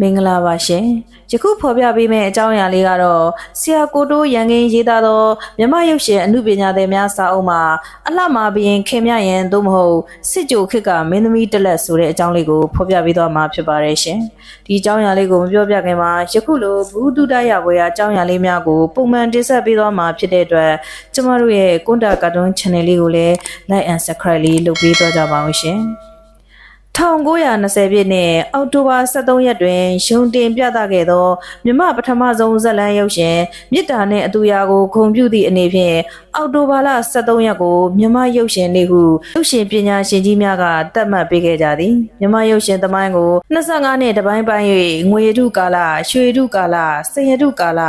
မင်္ဂလာပါရှင်ယခုဖော်ပြပေးမယ့်အကြောင်းအရာလေးကတော့ဆရာကိုတိုးရန်ကင်းရေးသားသောမြမရုပ်ရှင်အမှုပညာသည်များစာအုပ်မှာအလှမာဘရင်ခင်မြရင်သို့မဟုတ်စစ်ကြိုခေတ်ကမင်းသမီးတက်လက်ဆိုတဲ့အကြောင်းလေးကိုဖော်ပြပေးသွားမှာဖြစ်ပါတယ်ရှင်ဒီအကြောင်းအရာလေးကိုမပြောပြခင်မှာယခုလိုဘူးတုဒရဘွေရာအကြောင်းအရာလေးများကိုပုံမှန်တင်ဆက်ပေးသွားမှာဖြစ်တဲ့အတွက်ကျမတို့ရဲ့ကွန်တာကာတွန်း channel လေးကိုလည်း like and subscribe လေးလုပ်ပေးသွားကြပါဦးရှင် 1920ပြည့်နှစ်အောက်တိုဘာ23ရက်တွင်ရုံတင်ပြသခဲ့သောမြမပထမဆုံးဇက်လန်းရုပ်ရှင်မြစ်တာနှင့်အတူရာကိုဂုံပြုသည့်အနေဖြင့်အောက်တိုဘာလ23ရက်ကိုမြမရုပ်ရှင်နေ့ဟုရုပ်ရှင်ပညာရှင်ကြီးများကသတ်မှတ်ပေးခဲ့ကြသည်မြမရုပ်ရှင်သမိုင်းကို25နှစ်တပိုင်းပိုင်း၍ငွေရတုကာလရွှေရတုကာလစင်ရတုကာလ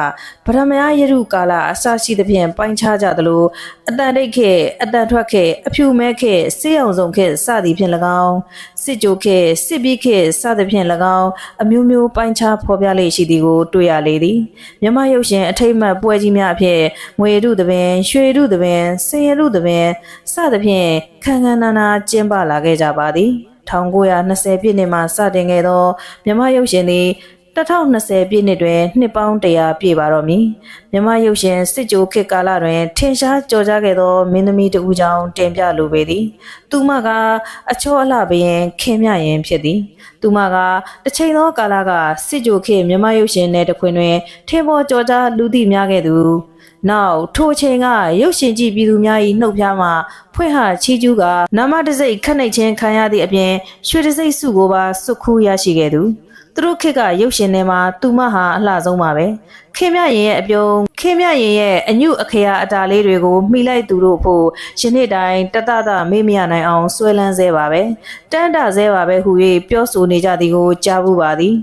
ဗရမယရတုကာလအစရှိသဖြင့်ပိုင်းခြားကြသလိုအတန်တိတ်ခေတ်အတန်ထွက်ခေတ်အဖြူမဲခေတ်စေးအောင်ဆုံးခေတ်စသည်ဖြင့်၎င်းစစ်ကြိုခေတ်စစ်ပြီးခေတ်စသဖြင့်၎င်းအမျိုးမျိုးပိုင်းခြားဖော်ပြလေရှိသည်ကိုတွေ့ရလေသည်မြမရုပ်ရှင်အထိတ်မှတ်ပွဲကြီးများအဖြစ်ငွေရုသပင်ရွှေရုသပင်စင်ရရုသပင်စသဖြင့်ခန်းခန်းနာနာကျင်းပလာခဲ့ကြပါသည်1920ပြည့်နှစ်မှာစတင်ခဲ့သောမြမရုပ်ရှင်သည် 2020ပြည့်နှစ်တွင်နှစ်ပေါင်း100ပြည့်ပါတော့မည်မြမရုပ်ရှင်စစ်ကြိုခေတ်ကာလတွင်ထင်ရှားကြော်ကြားခဲ့သောမင်းသမီးတဦးကြောင့်တင်ပြလိုပေသည် သူမကအချောအလှပင်ခင်မြရင်ဖြစ်သည် သူမကတစ်ချိန်သောကာလကစစ်ကြိုခေတ်မြမရုပ်ရှင်နယ်တစ်ခွင်တွင်ထင်ပေါ်ကြော်ကြားလူသိများခဲ့သူနောက်ထိုအချိန်ကရုပ်ရှင်ကြည့်ပြည်သူများ၏နှုတ်ဖျားမှာဖွင့်ဟချီးကျူးကနာမတစိတ်ခတ်နိုင်ခြင်းခံရသည့်အပြင်ရွှေတစိတ်စုကိုပါစွတ်ခူးရရှိခဲ့သူ သူတို့ခေတ်ကရုပ်ရှင်ထဲမှာသူမဟာအလှဆုံးပါပဲခင်မြရင်ရဲ့အပြုံးခင်မြရင်ရဲ့အညုအခရာအတာလေးတွေကိုမိလိုက်သူတို့ဖို့ယနေ့တိုင်းတတတမေ့မရနိုင်အောင်ဆွဲလန်းစေပါပဲတန်းတဆဲပါပဲဟူ၍ပြောဆိုနေကြသည်ကိုကြားဘူးပါသည်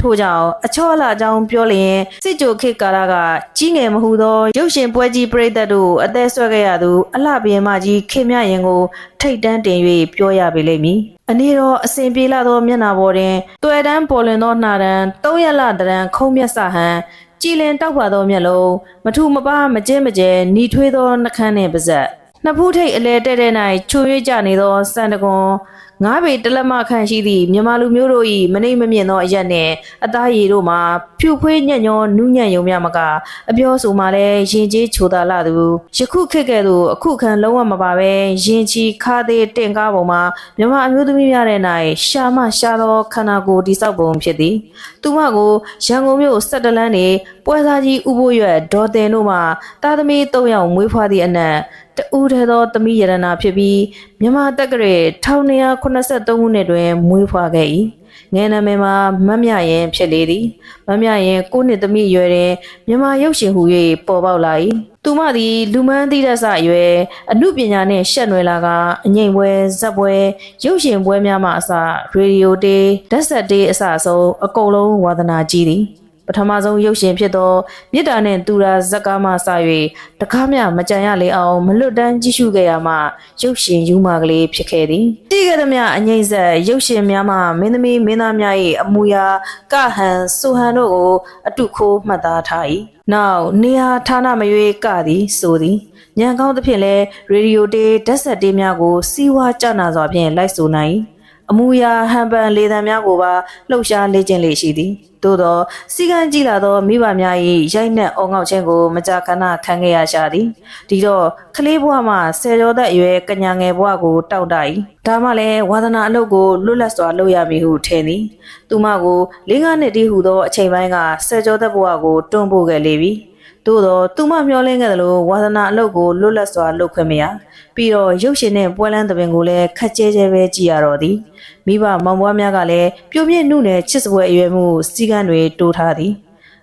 ထို့ကြောင့်အချောအလှအကြောင်းပြောလျင်စစ်ကြိုခေတ်ကာလကကြီးငယ်မဟုသောရုပ်ရှင်ပွဲကြီးပြိသက်တို့အသက်ဆွဲခဲ့ရသူအလှပြင်မကြီးခင်မြရင်ကို ထိတ်တန်းတင်၍ပြောရပေလိမ့်မည်အနေတော်အစဉ်ပြေလာသောမျက်နှာပေါ်တွင်တွယ်တန်းပေါ်လွင်သောနှာတန်းသုံးရက်လတန်းခုံးမျက်စဟန်ကြည်လင်တောက်ပါသောမျက်လုံးမထူမပားမကျဲမကျဲหนีထွေးသောနှကန်းနှင့်ပါဇက်နှစ်ဖူးထိတ်အလဲတဲ့တဲ့၌ချိုရွေ့ကြနေသောစံတကွန် ငါးပေတလက်မခန့်ရှိသည့်မြန်မာလူမျိုးတို့၏မနှိမ့်မမြင့်သောအရက်နှင့်အသားရည်တို့မှာဖြူဖွေးညံ့ညောနူးညံ့ယုံမြမကအပြောဆိုမှလည်းရင်ကြီးချိုသာလာသူယခုခေတ်ကဲ့သို့အခုခံလုံးဝမပါပဲရင်ချီခါသေးတင့်ကားပုံမှာမြန်မာအမျိုးသမီးများတဲ့၌ရှာမရှာသောခန္ဓာကိုယ်တိဆောက်ပုံဖြစ်သည်သူမကိုရန်ကုန်မြို့ဆက်တလန်းနေပွဲစားကြီးဥပိုးရွက်ဒေါ်တင်တို့မှတာသမီ၃ယောက်မွေးဖွားသည့်အနက် တူးထဲသောသမီးရတနာဖြစ်ပြီးမြန်မာတက္ကရာ1283ခုနှစ်တွင်မွေးဖွားခဲ့၏ငယ်နာမည်မှာမတ်မြရင်ဖြစ်လေသည်မတ်မြရင်ကိုနှစ်သမီးအရွယ်တွင်မြန်မာရုပ်ရှင်ဟူ၍ပေါ်ပေါက်လာ၏သူမသည်လူမန်းသီးတဲ့ဆအရွယ်အမှုပညာနှင့်ရှက်နွယ်လာကအငိမ့်ပွဲဇက်ပွဲရုပ်ရှင်ပွဲများမှအစရေဒီယိုတေးဓာတ်ဆက်တေးအစအဆုံးအကုန်လုံးဝါသနာကြီးသည် ပထမဆုံးရုပ်ရှင်ဖြစ်သောမြစ်တာနှင့်တူရာဇက်ကားမှစ၍တကားမြမကြံရလေအောင်မလွတ်တမ်းကြည့်ရှုခဲ့ရမှရုပ်ရှင်ယူမာကလေးဖြစ်ခဲ့သည်တည်ခဲ့သမျှအငိမ့်ဆက်ရုပ်ရှင်များမှမင်းသမီးမင်းသားများ၏အမူအရာကဟန်ဆူဟန်တို့ကိုအတုခိုးမှတ်သားထား၏နောက်နေဟာဌာနမရွေးကသည်ဆိုသည်ညံကောင်းသဖြင့်လဲရေဒီယိုတေးဓာတ်ဆက်တေးများကိုစီးဝါးကြနာစွာဖြင့်လိုက်ဆိုနိုင်၏အမူအရာဟန်ပန်လေသံများကိုပါလှုပ်ရှားလေ့ကျင့်လေရှိသည် သို့သောစီကံကြည်လာသောမိဘများ၏ရိုက်နှက်အောင်ငေါက်ခြင်းကိုမကြာခဏခံခဲ့ရရှာသည်ဒီတော့ကလေးဘဝမှဆယ်ကျော်သက်အရွယ်ကညာငယ်ဘဝကိုတောက်တ၏ဒါမှလည်းဝါသနာအလုပ်ကိုလွတ်လပ်စွာလုပ်ရမည်ဟုထင်သည်သူမကိုလေးငါးနှစ်တည်းဟူသောအချိန်ပိုင်းကဆယ်ကျော်သက်ဘဝကိုတွန်းပို့ခဲ့လေပြီ သို့တော့သူမမျောလင်းခဲ့သလိုဝါသနာအလုပ်ကိုလွတ်လပ်စွာလုပ်ခွင့်မရပြီးတော့ရုပ်ရှင်နဲ့ပွဲလန်းသဘင်ကိုလည်းခက်ကြဲကြဲပဲကြည်ရတော့သည်မိဘမောင်ဘွားများကလည်းပြုံးပြည့်နှုနဲ့ချစ်စပွဲအရွယ်မှုစီကံတွေတိုးထားသည်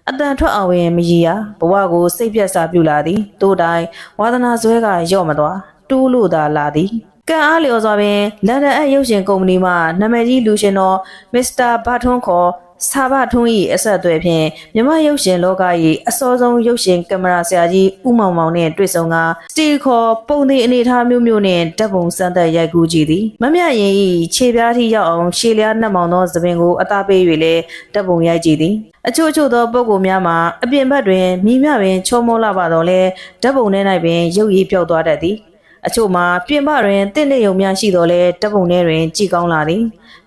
အတန်ထွက်အောင်ရင်မရီရဘဝကိုစိတ်ပြတ်စာပြုလာသည်တိုးတိုင်းဝါသနာဇွဲကရော့မသွားတိုးလို့သာလာသည်ကံအားလျော်စွာပင်လန်ဒန်အရုပ်ရှင်ကုမ္ပဏီမှနာမည်ကြီးလူရှင်တော်မစ္စတာဘာထွန်းခေါ် စာဘထွန်း၏အဆက်အသွယ်ဖြင့်မြမရုပ်ရှင်လောက၏အစောဆုံးရုပ်ရှင်ကင်မရာဆရာကြီးဦးမောင်မောင်နှင့်တွေ့ဆုံကစတီခေါ်ပုံသေးအနေအထားမျိုးမျိုးနှင့်ဓာတ်ပုံစမ်းသပ်ရိုက်ကူးကြည့်သည်မမြရင်၏ခြေပြားထိရောက်အောင်ရှေလျားနှက်မောင်သောသပင်ကိုအသားပေး၍လည်းဓာတ်ပုံရိုက်ကြည့်သည်အချို့ချို့သောပုံကိုများမှာအပြင်ဘက်တွင်မိမြပင်ချုံမောလာပါတော့လဲဓာတ်ပုံထဲ၌ပင်ရုပ်ရည်ပြောက်သွားတတ်သည်အချို့မှာပြင်ပတွင်တင့်တဲ့ယုံများရှိတော်လဲတပ်ပုံထဲတွင်ကြည်ကောင်းလာသည်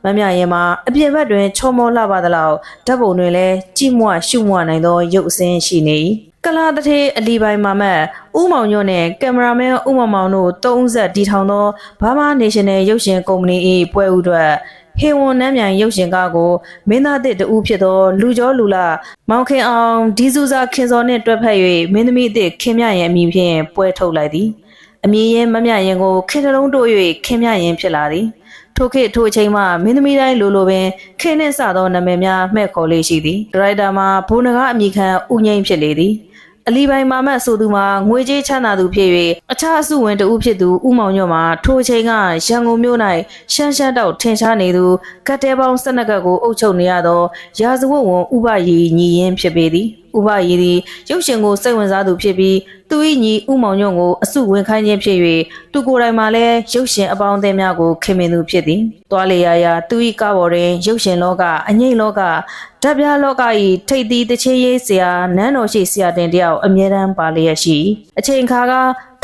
မမြရင်မှာအပြင်ဘက်တွင်ချောမောလှပါသလောက်ဓာတ်ပုံတွင်လည်းကြည်မွရှုမွနိုင်သောရုပ်အစင်းရှိနေ၏ကလာတထေအလီပိုင်မာမတ်ဦးမောင်ညွန့်နှင့်ကင်မရာမန်ဦးမောင်မောင်တို့သုံးဆက်တီထောင်သောဘာမာနေရှင်နယ်ရုပ်ရှင်ကုမ္ပဏီ၏ပွဲဥအတွက်ဟေဝန်နမ်းမြန်ရုပ်ရှင်ကားကိုမင်းသားတစ်တူဖြစ်သောလူကျော်လူလာမောင်ခင်အောင်ဒီဇူဇာခင်စောနှင့်တွဲဖက်၍မင်းသမီးအစ်ခင်မြရင်အမည်ဖြင့်ပွဲထုတ်လိုက်သည် အမည်ရင်မမြရင်ကိုခင်တလုံးတို့၍ခင်မြရင်ဖြစ်လာသည်ထိုခေတ်ထိုအချိန်မှမင်းသမီးတိုင်းလိုလိုပင်ခင်းနှင့်စသောနာမည်များမှဲ့ခေါ်လေးရှိသည်ဒရိုက်တာမှာဘုန်းနဂါအမိခံဥငိမ့်ဖြစ်လေသည်အလီပိုင်မာမတ်ဆိုသူမှာငွေကြေးချမ်းသာသူဖြစ်၍အခြားအစုဝင်တဦးဖြစ်သူဥမောင်ညွန့်မှာထိုအချိန်ကရန်ကုန်မြို့၌ရှမ်းရှမ်းတောက်ထင်ရှားနေသူကတ်တဲပေါင်း၁၂ကတ်ကိုအုပ်ချုပ်နေရသောရာဇဝတ်ဝန်ဥပယီညီရင်ဖြစ်ပေသည်ဥပယီသည်ရုပ်ရှင်ကိုစိတ်ဝင်စားသူဖြစ်ပြီး သူ၏ညီဥမောင်ညွန့်ကိုအစုဝင်ခိုင်းခြင်းဖြစ်၍သူကိုယ်တိုင်မှလည်းရုပ်ရှင်အပေါင်းအသင်းများကိုခင်မင်သူဖြစ်သည်။တွားလေရာရာသူ၏ကားပေါ်တွင်ရုပ်ရှင်လောကအငိမ့်လောကဓာတ်ပြားလောက၏ထိပ်သီးတချင်းရေးဆရာနန်းတော်ရှိဆရာတင်တယောက်အမြဲတမ်းပါလျက်ရှိ၏အချိန်ခါက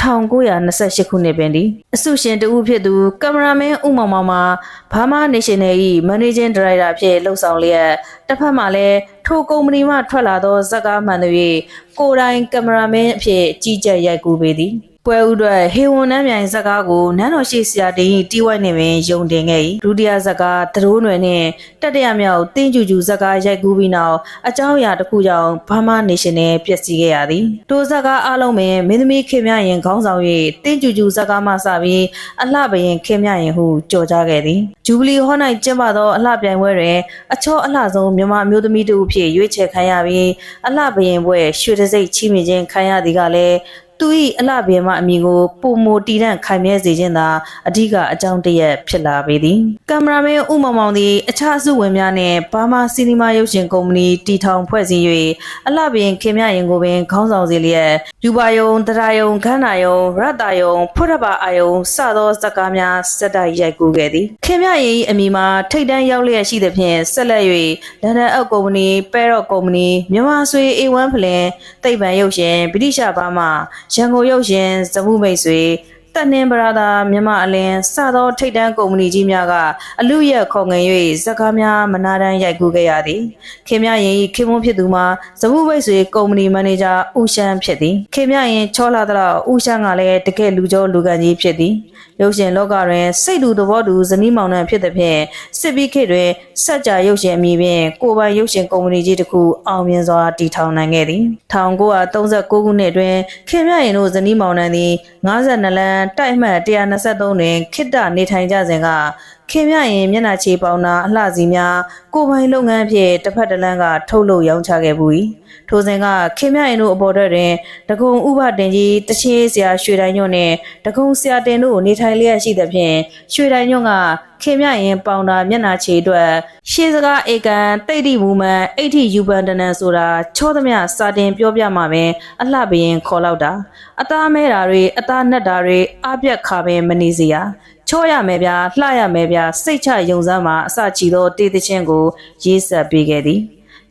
1928ခုနှစ်ပင်သည်အစုရှင်တဦးဖြစ်သူကင်မရာမန်ဦးမောင်မောင်မှာဘာမာနေရှင်နယ်၏မန်နေဂျင်းဒါရိုက်တာဖြစ်လှုပ်ဆောင်လျက်တစ်ဖက်မှာလည်းထိုကုမ္ပဏီမှထွက်လာသောဇက်ကားမှန်တွေကိုယ်တိုင်ကင်မရာမန်အဖြစ်ကြီးကြပ်ရိုက်ကူးပေသည် ပွဲဥအတွက်ဟေဝန်နှမ်းမြိုင်ဇက်ကားကိုနန်းတော်ရှိဆရာတင်၏တီးဝိုက်နေပင်ယုံတင်ခဲ့၏ဒုတိယဇက်ကားသရိုးနွယ်နှင့်တတိယမြောက်တင်းကျူကျူဇက်ကားရိုက်ကူးပြီးနောက်အကြောင်းအရာတစ်ခုကြောင့်ဘာမာနေရှင်နယ်ပျက်စီးခဲ့ရသည်ထိုဇက်ကားအားလုံးပင်မင်းသမီးခင်မြရင်ခေါင်းဆောင်၍တင်းကျူကျူဇက်ကားမှစပြီးအလှပရင်ခင်မြရင်ဟုကြော်ကြားခဲ့သည်ဂျူဘလီဟော၌ကျင်းပသောအလှပြိုင်ပွဲတွင်အချောအလှဆုံးမြန်မာအမျိုးသမီးတို့ဖြစ်ရွေးချယ်ခံရပြီးအလှပရင်ပွဲရွှေတစိမ့်ချီးမြှင့်ခြင်းခံရသည်ကလည်း သူ၏အလှပြေမအမည်ကိုပုံမတီတန့်ခိုင်မြဲစေခြင်းသာအဓိကအကြောင်းတစ်ရက်ဖြစ်လာပေသည်ကင်မရာမန်ဦးမောင်မောင်သည်အခြားအစုဝင်များနှင့်ဘာမာစီနီမာရုပ်ရှင်ကုမ္ပဏီတီထောင်ဖွဲ့စည်း၍အလှပင်ခင်မြရင်ကိုပင်ခေါင်းဆောင်စေလျက်ယူပါယုံတရာယုံခန္ဓာယုံရတ္တယုံဖုရဘာအာယုံစသောဇာတ်ကားများစက်တိုက်ရိုက်ကူးခဲ့သည်ခင်မြရင်၏အမည်မှာထိတ်တန်းရောက်လျက်ရှိသဖြင့်ဆက်လက်၍လန်ဒန်အောက်ကုမ္ပဏီပဲရော့ကုမ္ပဏီမြန်မာဆွေ A1 ဖလင်သိပ္ပံရုပ်ရှင်ဗြိတိရှဘာမာရန်ကုန်ရုပ်ရှင်ဇမှုမိတ်ဆွေတက်နှင်းပရာသာမြန်မာအလင်းစသောထိတ်တန်းကုမ္ပဏီကြီးများကအလူရက်ခေါ်ငင်၍ဇက်ကားများမနာတမ်းရိုက်ကူးခဲ့ရသည်ခင်မြရင်၏ခင်မွန်းဖြစ်သူမှာဇမှုမိတ်ဆွေကုမ္ပဏီမန်နေဂျာဦးရှမ်းဖြစ်သည်ခင်မြရင်ချောလာတော့ဦးရှမ်းကလည်းတကယ်လူကျော်လူကန်ကြီးဖြစ်သည်ရုပ်ရှင်လောကတွင်စိတ်တူသဘောတူဇနီးမောင်နှံဖြစ်သည်ဖြင့်စစ်ပြီးခေတ်တွင်စက်ကြာရုပ်ရှင်အမည်ဖြင့်ကိုပိုင်ရုပ်ရှင်ကုမ္ပဏီကြီးတစ်ခုအောင်မြင်စွာတည်ထောင်နိုင်ခဲ့သည်1939ခုနှစ်တွင်ခင်မြရင်တို့ဇနီးမောင်နှံသည်52လမ်းတိုက်မှတ်123တွင်ခိတ္တနေထိုင်ကြစဉ်က ခင်မြရင်မျက်နှာချေပေါင်းတာအလှစီများကိုပိုင်လုပ်ငန်းဖြင့်တစ်ဖက်တစ်လမ်းကထုတ်လုပ်ရောင်းချခဲ့ပူ၏ထိုစဉ်ကခင်မြရင်တို့အပေါ်တွင်တကုံဥပတင်ကြီးတချင်းဆရာရွှေတိုင်းညွန့်နှင့်တကုံဆရာတင်တို့နေထိုင်လျက်ရှိသဖြင့်ရွှေတိုင်းညွန့်ကခင်မြရင်ပေါင်တာမျက်နှာချေအတွက်ရှေးစကားဧကန်တိတ်တိမူမန်အဋ္ဌိယူပန်တနန်ဆိုတာချောသမျှစာတင်ပြောပြမှာပင်အလှပရင်ခေါ်လောက်တာအသားမဲတာတွေအသားနှက်တာတွေအပြက်ခါပင်မနေစရာ ချောရမယ်ဗျာလှရမယ်ဗျာစိတ်ချယုံစမ်းမှာအစချီသောတေးသချင်းကို ရေးဆက်ပေးခဲ့သည်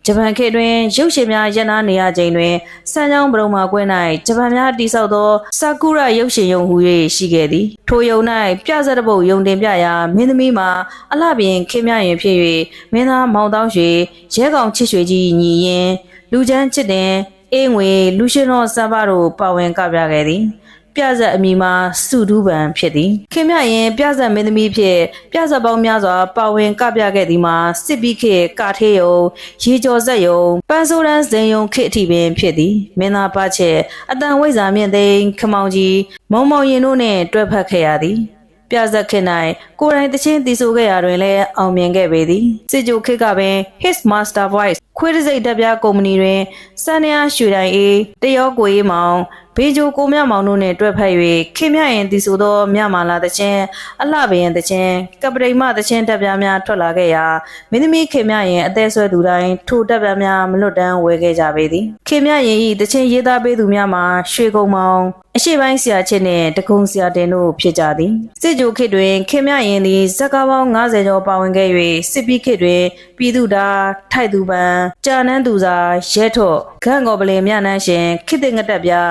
ဂျပန်ခေတ်တွင်ရုပ်ရှင်များရပ်နားနေရချိန်တွင်စမ်းချောင်းပရုံမာကွဲ၌ဂျပန်များတိစောက်သောဆာကူရာရုပ်ရှင်ယုံဟူ၍ရှိခဲ့သည်ထိုယုံ၌ပြဇက်တပုတ်ယုံတင်ပြရာမင်းသမီးမှာအလှပြင်ခင်မြရင်ဖြစ်၍မင်းသားမောင်တောင်းရွှေရဲကောင်ချစ်ရွှေကြီးညီရင်လူချမ်းချစ်တင်အေးငွေလူရှင်တော်စံပါတို့ပါဝင်ကပြခဲ့သည် ပြဇက်အမိမှာစုဒူးပံဖြစ်သည်ခင်မြရင်ပြဇက်မင်းသမီးဖြစ်ပြဇက်ပေါင်းများစွာပါဝင်ကပြခဲ့သည်မှာစစ်ပြီးခေတ်ကာထေးယုံရေကျော်ဆက်ယုံပန်းဆိုးရန်ဇင်ယုံခေတ်အထိပင်ဖြစ်သည်မင်းသားပါချက်အတန်ဝိဇ္ဇာမြင့်သိန်းခမောင်ကြီးမုံမောင်ရင်တို့နှင့်တွဲဖက်ခဲ့ရသည်ပြဇက်ခေတ်၌ကိုယ်တိုင်တချင်းတီဆိုခဲ့ရာတွင်လည်းအောင်မြင်ခဲ့ပေသည်စစ်ကြိုခေတ်ကပင် His Master Voice ခွေးတစိတ်တပ်ပြကုမ္ပဏီတွင်စန္ဒယာရွှေတိုင်အေးတရောကိုအေးမောင်ဘေဂျိုကိုမြမောင်တို့နှင့်တွဲဖက်၍ခင်မြရင်တီဆိုသောမြမာလာတချင်းအလှပရင်တချင်းကပရိမတချင်းတပ်ပြားများထွက်လာခဲ့ရာမင်းသမီးခင်မြရင်အသေးဆွဲသူတိုင်းထိုတပ်ပြားများမလွတ်တမ်းဝဲခဲ့ကြပေသည်ခင်မြရင်၏တချင်းရေးသားပေးသူများမှာရွှေကုံမောင်အရှိပိုင်းဆရာချင်းနှင့်တကုံဆရာတင်တို့ဖြစ်ကြသည်စစ်ကြိုခေတ်တွင်ခင်မြရင်သည်ဇက်ကားပေါင်း90ကျော်ပါဝင်ခဲ့၍စစ်ပြီးခေတ်တွင်ပြည်သူတာထိုက်သူပန်ကြာနန်းသူစာရဲထော့ဂန့်ကော်ပလင်မြနန်းရှင်ခိတ္တငတက်ပြာ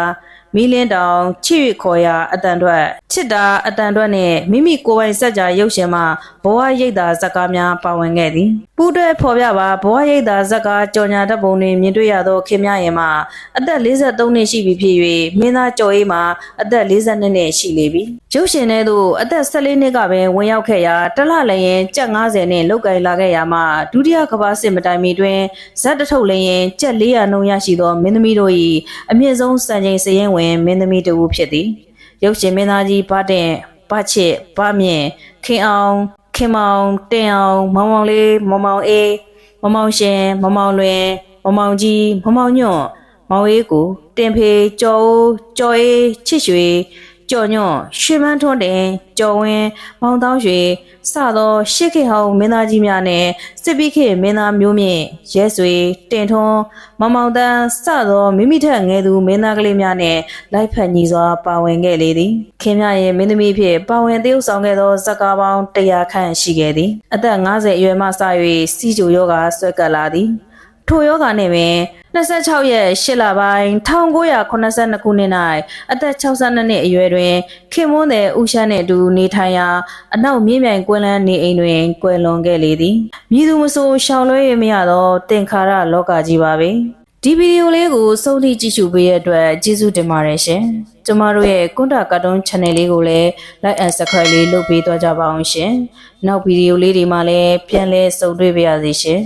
မီလင်းတောင်ချစ်၍ခေါ်ရာအတန်ထွက်ချစ်တာအတန်ထွက်နဲ့မိမိကိုယ်ပိုင်စက်ကြာရုပ်ရှင်မှာဘဝရိပ်သာဇက်ကားများပါဝင်ခဲ့သည်ပူးတွဲဖော်ပြပါဘဝရိပ်သာဇက်ကားကြော်ညာတပ်ပုံတွင်မြင်တွေ့ရသောခင်များရင်မှာအသက်53နှစ်ရှိပြီဖြစ်၍မင်းသားကျော်အေးမှာအသက်42နှစ်ရှိလေပြီရုပ်ရှင်ထဲသို့အသက်14နှစ်ကပင်ဝင်ရောက်ခဲ့ရာတစ်လလျင်ကြက်90နဲ့လောက်ကင်လာခဲ့ရာမှာဒုတိယကမ္ဘာစစ်မတိုင်မီတွင်ဇက်တထုတ်လျင်ကြက်400နှုန်းရရှိသောမင်းသမီးတို့၏အမြင့်ဆုံးစံချိန်စရင်ဝင်မင်းသမီးတစ်ဦးဖြစ်သည်ရုပ်ရှင်မင်းသားကြီးဘာတင်ဘာချစ်ဘာမြင့်ခင်အောင်ခင်မောင်တင်အောင်မောင်မောင်လေးမောင်မောင်အေးမောင်မောင်ရှင်မောင်မောင်လွင်မောင်မောင်ကြီးမောင်မောင်ညွန့်မောင်အေးကိုတင်ဖေကျော်ဦးကျော်အေးချစ်ရွှေ ကျော်ညွန့်ရွှေမန်းထွန်းတင်ကျော်ဝင်းမောင်တောင်းရွှေစသောရှစ်ခေတ်ဟောင်းမင်းသားကြီးများနဲ့စစ်ပိခေတ်မင်းသားမျိုးမြင့်ရဲဆွေတင်ထွန်းမောင်မောင်တန်းစသောမိမိထက်ငယ်သူမင်းသားကလေးများနဲ့လိုက်ဖက်ညီစွာပါဝင်ခဲ့လေသည်ခင်ဗျရဲ့မင်းသမီးဖြစ်ပါဝင်သရုပ်ဆောင်ခဲ့သောဇက်ကားပေါင်း100ခန့်ရှိခဲ့သည်အသက်50အရွယ်မှစ၍စီဂျိုယောဂါဆွဲကပ်လာသည်ထိုယောဂါနဲ့ပင် 26ရက်8လပိုင်း1982ခုနှစ်၌အသက်62နှစ်အရွယ်တွင်ခင်မွန်းတဲ့ဦးရှမ်းနှင့်အတူနေထိုင်ရာအနောက်မြင့်မြိုင်ကွယ်လန်းနေအိမ်တွင်ကွယ်လွန်ခဲ့လေသည်မြည်သူမဆိုရှောင်လွှဲရမရသောတင်ခါရလောကကြီးပါပဲဒီဗီဒီယိုလေးကိုစုံထိကြည့်ရှုပေးရတဲ့အတွက်ကျေးဇူးတင်ပါတယ်ရှင်ကျမတို့ရဲ့ကွန်တာကာတွန်း channel လေးကိုလည်း like and subscribe လေးလုပ်ပေးသွားကြပါအောင်ရှင်နောက်ဗီဒီယိုလေးတွေမှာလည်းပြန်လည်ဆုံတွေ့ပါရစေရှင်